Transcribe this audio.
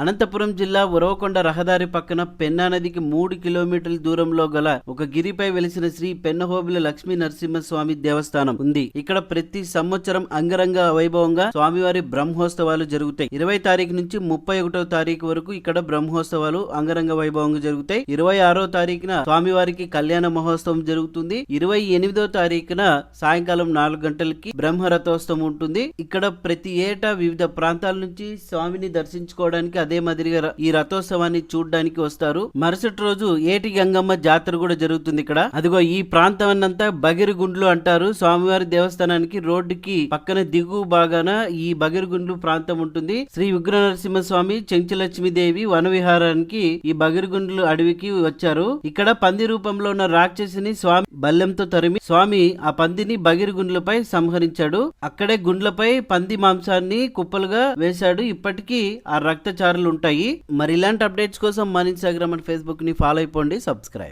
అనంతపురం జిల్లా ఉరవకొండ రహదారి పక్కన పెన్నా నదికి మూడు కిలోమీటర్ల దూరంలో గల ఒక గిరిపై వెలిసిన శ్రీ పెన్నహోబిల లక్ష్మీ నరసింహస్వామి దేవస్థానం ఉంది. ఇక్కడ ప్రతి సంవత్సరం అంగరంగ వైభవంగా స్వామివారి బ్రహ్మోత్సవాలు జరుగుతాయి. ఇరవై తారీఖు నుంచి ముప్పై ఒకటో తారీఖు వరకు ఇక్కడ బ్రహ్మోత్సవాలు అంగరంగ వైభవంగా జరుగుతాయి. ఇరవై ఆరో తారీఖున స్వామివారికి కళ్యాణ మహోత్సవం జరుగుతుంది. ఇరవై ఎనిమిదో తారీఖున సాయంకాలం నాలుగు గంటలకి బ్రహ్మ రథోత్సవం ఉంటుంది. ఇక్కడ ప్రతి ఏటా వివిధ ప్రాంతాల నుంచి స్వామిని దర్శించుకోవడానికి అదే మాదిరిగా ఈ రథోత్సవాన్ని చూడడానికి వస్తారు. మరుసటి రోజు ఏటి గంగమ్మ జాతర కూడా జరుగుతుంది ఇక్కడ. అదిగో ఈ ప్రాంతం అంతా బగిరిగుండ్లు అంటారు. స్వామివారి దేవస్థానానికి రోడ్డుకి పక్కన దిగు భాగాన ఈ బగిరిగుండ్లు ప్రాంతం ఉంటుంది. శ్రీ ఉగ్ర నరసింహ స్వామి చెంచులక్ష్మీదేవి వన విహారానికి ఈ బగిరిగుండ్లు అడవికి వచ్చారు. ఇక్కడ పంది రూపంలో ఉన్న రాక్షసిని స్వామి బల్లెంతో తరిమి స్వామి ఆ పందిని బగిరిగుండ్లపై సంహరించాడు. అక్కడే గుండ్లపై పంది మాంసాన్ని కుప్పలుగా వేశాడు. ఇప్పటికీ ఆ రక్తచారులు ఉంటాయి. మరి ఇలాంటి అప్డేట్స్ కోసం మన ఇన్స్టాగ్రామ్ అండ్ ఫేస్బుక్ని ఫాలో అయిపోండి. సబ్స్క్రైబ్